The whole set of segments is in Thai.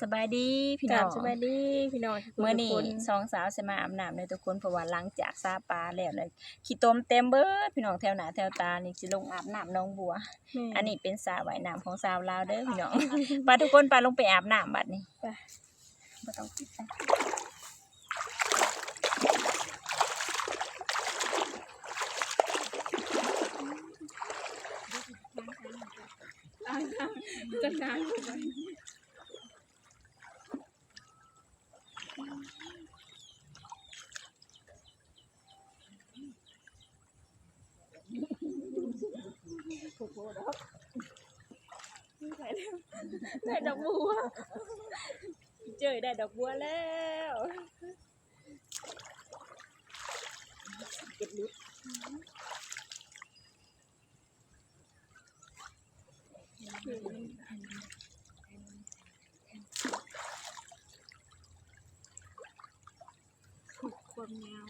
สบายดีพี่กน้ราอบงสบายดีพี่น้องเมื่อนี้ทุกคนสองสาวสมาอาบน้ำเลยทุกคนเพราะว่าหลังจากซาปลาแล้วเลยขี้ต้มเต็มเบิดพี่น้องแถวหน้าแถวตานี่สิลงอาบน้ำน้องบัวแม่อันนี้เป็นสระว่ายน้ำของสาวลาวเด้อพี่น้องไปทุกคนไปลงไปอาบน้ำบัดนี้ไปบ่ต้องปิดนะจะน้ำ ได้ดอกบัวเจอได้ดอกบัวแล้วเก็บลุดความยาว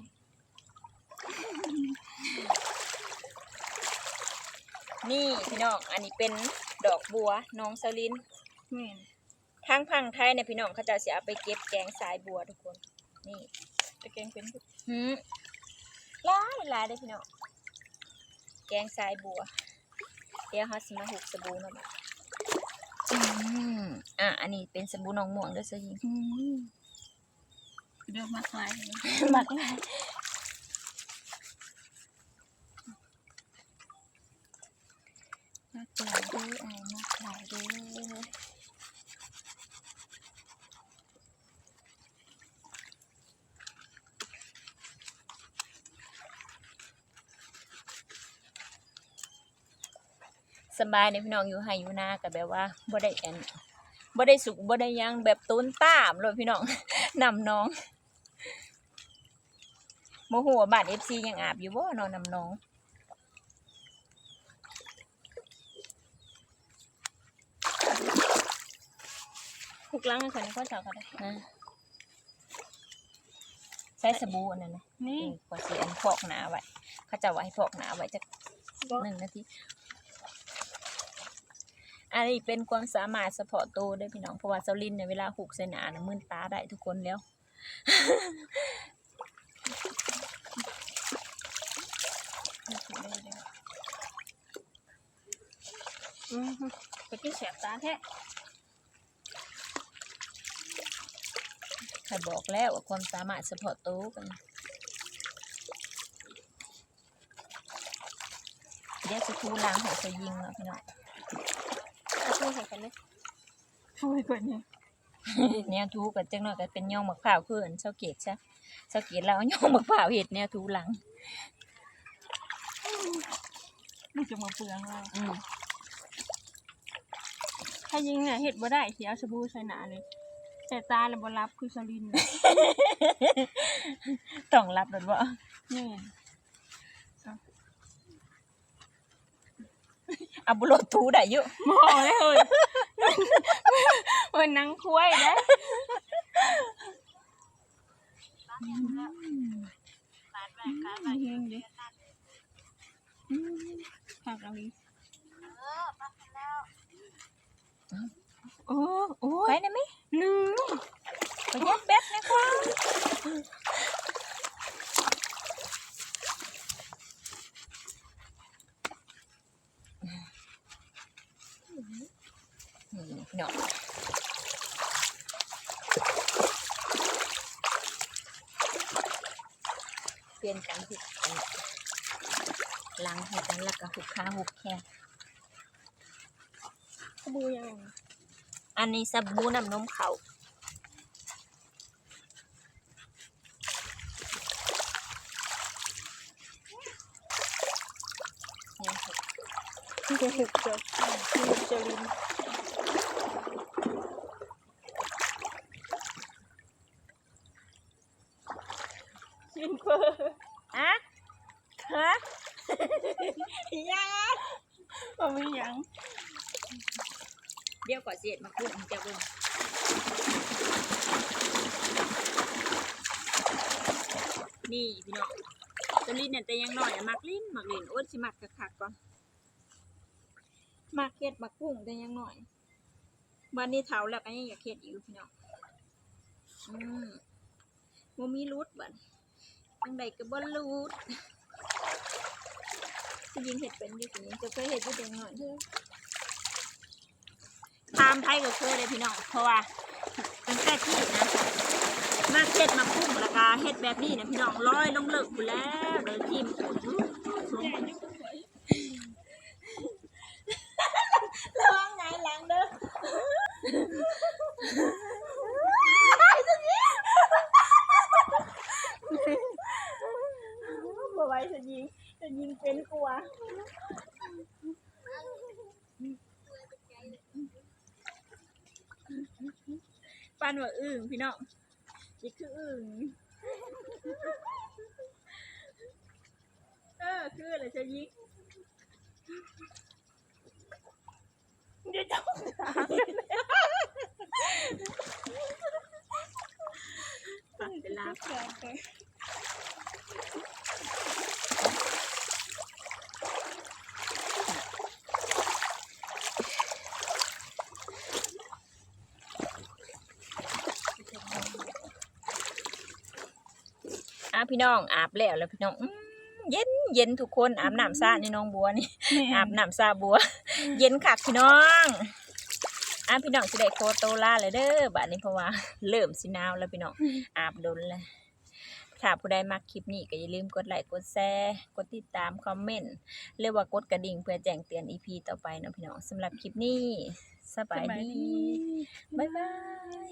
นี่พี่น้อง อันนี้เป็นดอกบัวน้องสลินแม่นทางพังไทยเนี่ยพี่น้องเขาจะเสียเอาไปเก็บแกงสายบัวทุกคน นี่ตะแกรงเป็นหืมหลายหลายได้อพี่น้อง แกงสายบัว เดี๋ยวเขาสิมาหุกสบู่เนาะบัดอืมอะอันนี้เป็นสบู่น้องม่วงเด้อเสยหญิงอืมเดือกมากลายเลยมักหลายมัก หลายด้ออายมักหลายด้อสบายเนี่ยพี่น้องอยู่ไห้อยู่นากับแบบว่าบ่ได้อันบ่ได้สุกบ่ได้ยังแบบต้นตามเลยพี่น้องนำน้องโมโหว่าบ้าน FC ยังอาบอยู่บ่นอนนำน้อง หุกล้างให้คนนี้ข้อสาวก็ได้นะใช้สบู่อันนั้นนะนี่เออกว่าสิอันพอกหนาไว้เขาจะไว้พอกหนาไว้จักก็หนึ่งนาทีอันนี้เป็นความสามารถเฉพาะตัวเด้วยพี่น้องเพราะว่าเซาลินเนี่ยเวลาหุกใส่หนานะมึนตาได้ทุกคนแล้ว อืมไปกินแสบตาแท้ ใครบอกแล้วว่าความสามารถเฉพาะตัวกันเดี๋ยวจะคูล้างหัวจะยิงแล้วพี่น้องเอาช่วยใส่กันเลยช่วยก่อนเนี่ยเนี่ยทูกับจังหน่อยก็เป็นย่องมะพร้าวคืออันเช้าเกตใช่เช้าเกตแล้วเอาย่องมะพร้าวเห็ดเนี่ยทูหลังมันจะมาเปลืองเราอืมถ้ายิงเนี่ยเห็ดบ่ได้เสียสบู่ใส่หนาเลย แต่ตาเลยบ่รับคือสลินต้องรับเลยว่านี่เอาบุโรทูได้อยุหมอเลยเฮ้ยมันนังคุ้ยนะเฮงดิอืมผักอะไร โอ้โอ้ไปยได้ไหมลืมไปเย็บแป๊บนะคะนี่พี่น้องเปลี่ยนกันหุกอันล้างให้กันแล้วก็หุกขาหุกแค่สบู่ยัง อันนี้สบู่น้ำนมเขาเนี่ยค่ะที่จะถึกจบที่จะลินลินเฟอร์อะฮะยังมันไม่ยัง เดี๋ยวก่อนเสียดมาพูดมันจะเบิ่งนี่พี่น้องตะลิ้นเนี่ยแต่ยังน้อยอะมักลิ้นมักลิ้นโอ้ยสิมักคักๆก่อนมักเฮ็ดมักกุ้งแต่ยังน้อยวันนี้เท้าแล้วก็ยังอยากเฮ็ดอยู่พี่น้องอืมบ่มีรูดบัดจังใดก็บ่รูดสิยิงเฮ็ดเป็นอยู่สิยิงจะเคยเฮ็ดอยู่เด็กน้อย ตามไทยก็เคยเลยพี่น้องเพราะว่าตั้งแต่ที่นะมาเฮ็ดมาคุ้มแล้วก็เฮ็ดแบบนี้นะพี่น้องร้อยลงเลิกอยู่แล้วเดี๋ยวทีมขุดระวังไงหลังเด้อบ่ไหวจะยิงจะยิงเป็นกลัว ปันว่าอึ่งพี่น้องนี่คืออึ่งเออคืออะไรจะยิงเดี๋ยวจะปันเป็นลาบอะ พี่น้องอาบแล้วแล้วพี่น้องอื้อเย็นเย็นทุกคนอาบน้ำซาในน้องบัวนี่อาบน้ำซาบัว เย็นคักพี่น้องอะพี่น้องสิได้โคโตล่าเลยเด้อบัดนี้เพราะว่าเริ่มสิหนาวแล้วพี่น้องอาบดนแล้วถ้าผู้ใดมักคลิปนี้ก็อย่าลืมกดไลค์กดแชร์กดติดตามคอมเมนต์หรือว่ากดกระดิ่งเพื่อแจ้งเตือน EP ต่อไปเนาะพี่น้องสำหรับคลิปนี้สบายดีบ๊ายบาย